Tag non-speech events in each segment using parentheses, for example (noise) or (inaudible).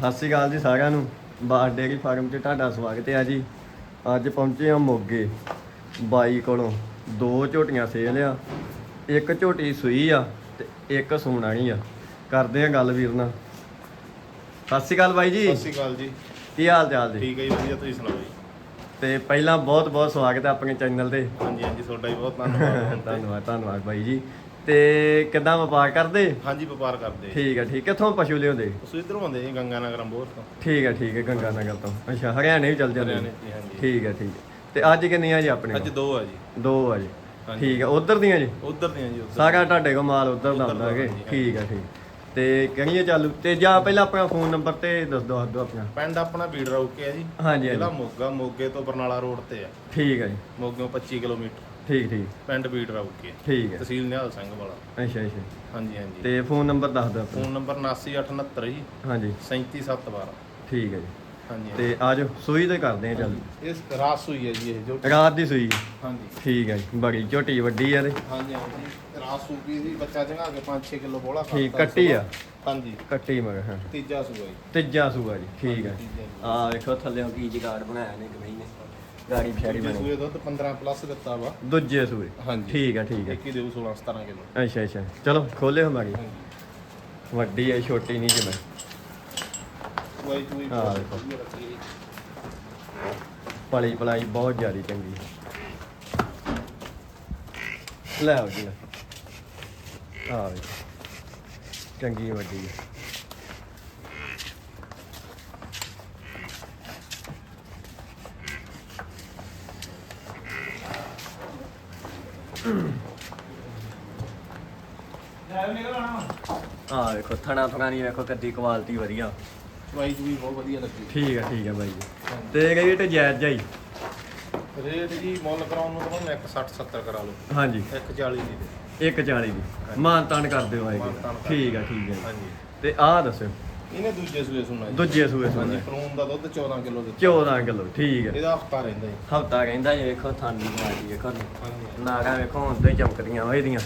ਸਤਿ ਸ਼੍ਰੀ ਅਕਾਲ ਜੀ ਸਾਰਿਆਂ ਨੂੰ। ਬਾਰ ਡੇਅਰੀ ਫਾਰਮ 'ਚ ਤੁਹਾਡਾ ਸਵਾਗਤ ਹੈ ਜੀ। ਅੱਜ ਪਹੁੰਚੇ ਹਾਂ ਮੋਗੇ ਬਾਈ ਕੋਲੋਂ। ਦੋ ਝੋਟੀਆਂ ਸੇਲ ਆ ਇੱਕ ਝੋਟੀ ਸੂਈ ਆ ਤੇ ਇੱਕ ਸੂਣਾਣੀ ਆ। ਕਰਦੇ ਆ ਗੱਲ ਵੀਰ ਨਾਲ। ਸਤਿ ਸ਼੍ਰੀ ਅਕਾਲ ਬਾਈ ਜੀ। ਸਤਿ ਸ਼੍ਰੀ ਅਕਾਲ ਜੀ। ਕੀ ਹਾਲ ਚਾਲ ਜੀ? ਠੀਕ ਹੈ ਜੀ ਵਧੀਆ ਤੁਸੀਂ ਸੁਣਾਓ ਜੀ? ਤੇ ਪਹਿਲਾਂ ਬਹੁਤ ਬਹੁਤ ਸਵਾਗਤ ਹੈ ਆਪਣੇ ਚੈਨਲ ਤੇ। ਹਾਂਜੀ ਹਾਂਜੀ ਤੁਹਾਡਾ ਵੀ ਬਹੁਤ ਧੰਨਵਾਦ। (laughs) ਧੰਨਵਾਦ ਧੰਨਵਾਦ ਬਾਈ ਜੀ। ਤੇ ਕਿੱਦਾਂ ਵਪਾਰ ਕਰਦੇ? ਹਾਂਜੀ ਵਪਾਰ ਕਰਦੇ। ਠੀਕ ਹੈ ਠੀਕ ਕਿੱਥੋਂ ਪਸ਼ੂ ਲਿਆਉਂਦੇ? ਤੁਸੀਂ ਇਧਰੋਂ ਆਉਂਦੇ ਜੀ ਗੰਗਾ ਨਗਰ ਅੰਬੋਰ ਤੋਂ। ਠੀਕ ਹੈ ਠੀਕ ਹੈ ਗੰਗਾ ਨਗਰ ਤੋਂ। ਅੱਛਾ ਹਰਿਆਣੇ ਵੀ ਚੱਲ ਜਾਂਦੇ ਹਰਿਆਣੇ ਜੀ ਹਾਂਜੀ। ਠੀਕ ਹੈ ਠੀਕ ਹੈ ਤੇ ਅੱਜ ਕਿੰਨੀਆਂ ਜੀ ਆਪਣੇ ਅੱਜ ਕੋਲ? ਦੋ ਆ ਜੀ। ਦੋ ਆ ਜੀ। ਹਾਂਜੀ। ਠੀਕ ਹੈ ਉਧਰ ਦੀਆਂ ਜੀ? ਉਧਰ ਦੀਆਂ ਜੀ ਉੱਧਰ। ਸਾਰਾ ਤੁਹਾਡੇ ਕੋਲ ਮਾਲ ਉਧਰ ਦਾ ਉੱਧਰ ਹੁੰਦਾ ਦਾ, ਹੈਗੇ ਹਾਂਜੀ, ਠੀਕ ਹੈ ਠੀਕ। ਤੇ ਕਰੀਏ ਚਾਲੂ ਤੇ ਜਾਂ ਪਹਿਲਾਂ ਆਪਣਾ ਫੋਨ ਨੰਬਰ ਤੇ ਦੱਸ ਦਿਓ ਹੱਦੋਂ ਆਪਣਾ। ਪਿੰਡ ਆਪਣਾ ਬੀੜ ਰੌਕੇ ਆ ਜੀ। ਹਾਂਜੀ ਜ਼ਿਲ੍ਹਾ ਹਾਂਜੀ ਮੋਗਾ ਮੋਗੇ ਤੋਂ ਬਰਨਾਲਾ ਰੋਡ ਤੇ ਆ। ਠੀਕ ਹੈ ਜੀ। ਮੋਗਿਓਂ 25 ਕਿਲੋਮੀਟਰ। ਠੀਕ ਠੀਕ। ਪਿੰਡ ਬੀੜ ਰੌਕੇ ਠੀਕ ਹੈ। ਤਹਿਸੀਲ ਨਿਹਾਲ ਸਿੰਘ ਵਾਲਾ। ਅੱਛਾ ਅੱਛਾ। ਹਾਂਜੀ ਹਾਂਜੀ। ਤੇ ਫੋਨ ਨੰਬਰ ਦੱਸ ਦਿਓ ਆਪਣਾ। ਫੋਨ ਨੰਬਰ 7969 ਜੀ। ਹਾਂਜੀ। 37712 ਠੀਕ ਹੈ ਜੀ। ਹਾਂਜੀ ਤੇ ਆਜੋ ਸੂਈ ਤੇ ਕਰਦੇ ਆ ਚਾਲੂ। ਇਸ ਰਾਸ ਹੋਈ ਹੈ ਜੀ ਇਹ ਜੋ। ਰਾਤ ਦੀ ਸੂਈ। ਹਾਂਜੀ। ਠੀਕ ਹੈ ਜੀ ਬੜੀ ਝੋਟੀ ਵੱਡੀ ਆ ਤੇ। ਹਾਂਜੀ ਹਾਂਜੀ। ਰਾਸ ਸੂਪੀ ਸੀ ਬੱਚਾ ਜਗਾ ਕੇ 5-6 ਕਿਲੋ ਬੋਲਾ ਠੀਕ ਕੱਟੀ ਆ। ਹਾਂਜੀ। ਕੱਟੀ ਮਗਰ ਹਾਂ। ਤੀਜਾ ਸੂਆ ਜੀ। ਤੀਜਾ ਸੂਆ ਜੀ ਠੀਕ ਹੈ। ਆ ਵੇਖੋ ਥੱਲੇੋਂ ਕੀ ਜਗਾੜ ਬਣਾਇਆ ਨੇ ਕਿ ਨੇ ਗਾੜੀ ਫਸ਼ਾੜੀ ਦੂਜੇ ਬਣੀ। ਸੂਏ ਦੁੱਧ 15 ਪਲੱਸ ਦਿੱਤਾ ਵਾ। ਦੂਜੇ ਸੂਏ। ਹਾਂਜੀ। ਠੀਕ ਹੈ ਠੀਕ ਹੈ ਇੱਕ ਹੀ ਦੇਊ 16 17 ਕਿਲੋ। ਅੱਛਾ ਅੱਛਾ। ਚਲੋ ਖੋਲੇ ਹਮਾਰੀ ਹਾਂਜੀ। ਵੱਡੀ ਹੈ ਛੋਟੀ ਨਹੀਂ ਜਿਵੇਂ। ਕੋਈ ਕੋਈ ਹਾਂ, ਦੇਖੋ। ਪਲੀ ਪਲਾਈ ਬਹੁਤ ਜ਼ਿਆਦੀ ਚੰਗੀ। ਲੈ ਆਓ ਜੀ ਲੈ। ਆ ਵੇ ਚੰਗੀ ਵੱਡੀ ਹੈ। ਆ ਵੇਖੋ ਥਣਾ ਥਣਾ ਨਹੀਂ ਵੇਖੋ ਕੱਦੀ ਕੁਆਲਿਟੀ ਵਧੀਆ। ਚਵਾਈ ਚੂਈ ਬਹੁਤ ਵਧੀਆ ਲੱਗੀ। ਠੀਕ ਹੈ ਠੀਕ ਹੈ ਬਾਈ ਜੀ। ਤੇ ਰੇਟ ਜਾਇਜ਼ ਜਾਈ। ਰੇਟ ਜੀ ਮੁੱਲ ਕਰਾਉਣ ਨੂੰ ਤੁਹਾਨੂੰ 160 70 ਕਰਾ ਲਓ। ਹਾਂਜੀ। 140 ਦੀ। ਦੇ 140 ਦੀ। ਮਾਨ ਤਾਨ ਕਰ ਦਿਓ ਆਏਗੀ ਮਾਨ-ਤਾਨ ਕਰ ਠੀਕ ਹੈ ਠੀਕ ਹੈ ਹਾਂਜੀ। ਤੇ ਆਹ ਦੱਸਿਓ। ਇਹਨੇ ਦੂਜੇ ਸੂਏ ਸੁਣਾ ਜੀ। ਦੂਜੇ ਸੂਏ ਹਾਂਜੀ ਫਰੂਮ ਦਾ ਦੁੱਧ 14 ਕਿਲੋ ਦਿੱਤਾ। 14 ਕਿਲੋ ਠੀਕ ਹੈ। ਇਹਦਾ ਹਫਤਾ ਰਹਿੰਦਾ ਜੀ। ਹਫਤਾ ਕਹਿੰਦਾ ਜੀ ਵੇਖੋ ਥਾਨੀ ਮਾਰੀ ਵੇਖੋ। ਹਾਂਜੀ। ਨਾਗਾ ਵੇਖੋ ਹੁਣ ਤੇ ਚਮਕਦੀਆਂ ਇਹਦੀਆਂ।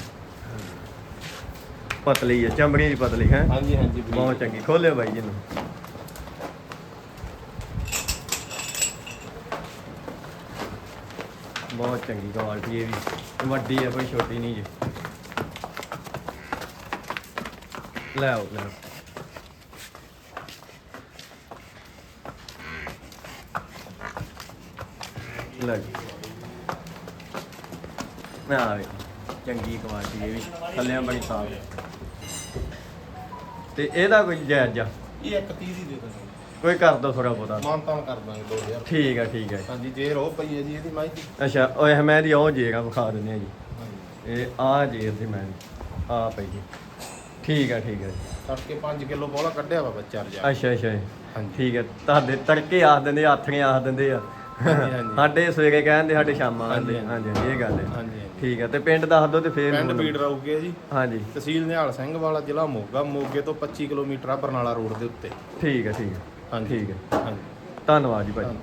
ਪਤਲੀ ਹੈ ਚਮੜੀ ਦੀ ਪਤਲੀ ਹੈ। ਹਾਂਜੀ ਹਾਂਜੀ। ਬਹੁਤ ਚੰਗੀ ਖੋਲਿਓ ਬਾਈ ਜੀ ਨੂੰ। ਬਹੁਤ ਚੰਗੀ ਕੁਆਲਿਟੀ ਇਹ ਵੀ ਵੱਡੀ ਹੈ ਕੋਈ ਛੋਟੀ ਨਹੀਂ ਜੀ। ਲੈ ਆਓ ਲੈ ਆਓ। ਲੈ ਜੀ। ਨਾ ਆਵੇ ਚੰਗੀ ਕੁਆਲਿਟੀ ਇਹ ਵੀ। ਥੱਲੇ ਬੜੀ ਸਾਫ਼ ਹੈ। ਤੇ ਇਹਦਾ ਕੋਈ ਜਾਇਜ਼ ਆ? ਇਹ ਇੱਕ 30 ਦੀ ਦੇ ਦਾਂਗੇ ਕੋਈ ਕਰ ਦੋ ਥੋੜਾ ਬਹੁਤਾ। ਮਾਨਤਾਨ ਕਰ ਦਾਂਗੇ 2000 ਠੀਕ ਹੈ ਠੀਕ ਹੈ ਹਾਂਜੀ ਜੇ ਰੋ ਪਈ ਹੈ ਜੀ ਇਹਦੀ ਮਾਈ ਦੀ। ਅੱਛਾ ਓਏ ਮੈਂ ਦੀ ਉਹ ਜੇਗਾ ਵਿਖਾ ਦਿੰਦੇ ਆ ਜੀ। ਹਾਂਜੀ। ਇਹ ਆ ਦੀ ਮੈਂ। ਆ ਪਈ ਜੀ। ਠੀਕ ਹੈ ਠੀਕ ਹੈ ਤੜਕੇ 5 ਕਿਲੋ ਬੋਲਾ ਕੱਢਿਆ ਵਾ ਬੱਚਾ ਰਜਾ। ਅੱਛਾ ਅੱਛਾ ਜੀ। ਹਾਂਜੀ। ਠੀਕ ਹੈ ਤੁਹਾਡੇ ਤੜਕੇ ਆਖ ਦਿੰਦੇ ਆਥਣੇ ਆਖ ਦਿੰਦੇ ਆ। ਹਾਂਜੀ, ਹਾਂਜੀ। ਸਾਡੇ ਸਵੇਰੇ ਕਹਿੰਦੇ ਸਾਡੇ ਸ਼ਾਮਾਂ ਆਉਂਦੇ ਹਾਂਜੀ, ਹਾਂਜੀ ਇਹ ਗੱਲ ਹੈ। ਹਾਂਜੀ ਠੀਕ ਹੈ ਤੇ ਪਿੰਡ ਦੱਸ ਦਿਓ ਤੇ ਫੇਰ ਪਿੰਡ ਬੀੜ ਰੌਗੇ ਜੀ। ਹਾਂਜੀ। ਤਹਿਸੀਲ ਨਿਹਾਲ ਸਿੰਘ ਵਾਲਾ ਜ਼ਿਲ੍ਹਾ ਮੋਗਾ ਮੋਗੇ ਤੋਂ 25 ਕਿਲੋਮੀਟਰ ਆ ਬਰਨਾਲਾ ਰੋਡ ਦੇ ਉੱਤੇ। ਠੀਕ ਹੈ ਠੀਕ ਹੈ। ਹਾਂਜੀ। ਠੀਕ ਹੈ। ਹਾਂਜੀ। ਧੰਨਵਾਦ ਜੀ ਭਾਜੀ।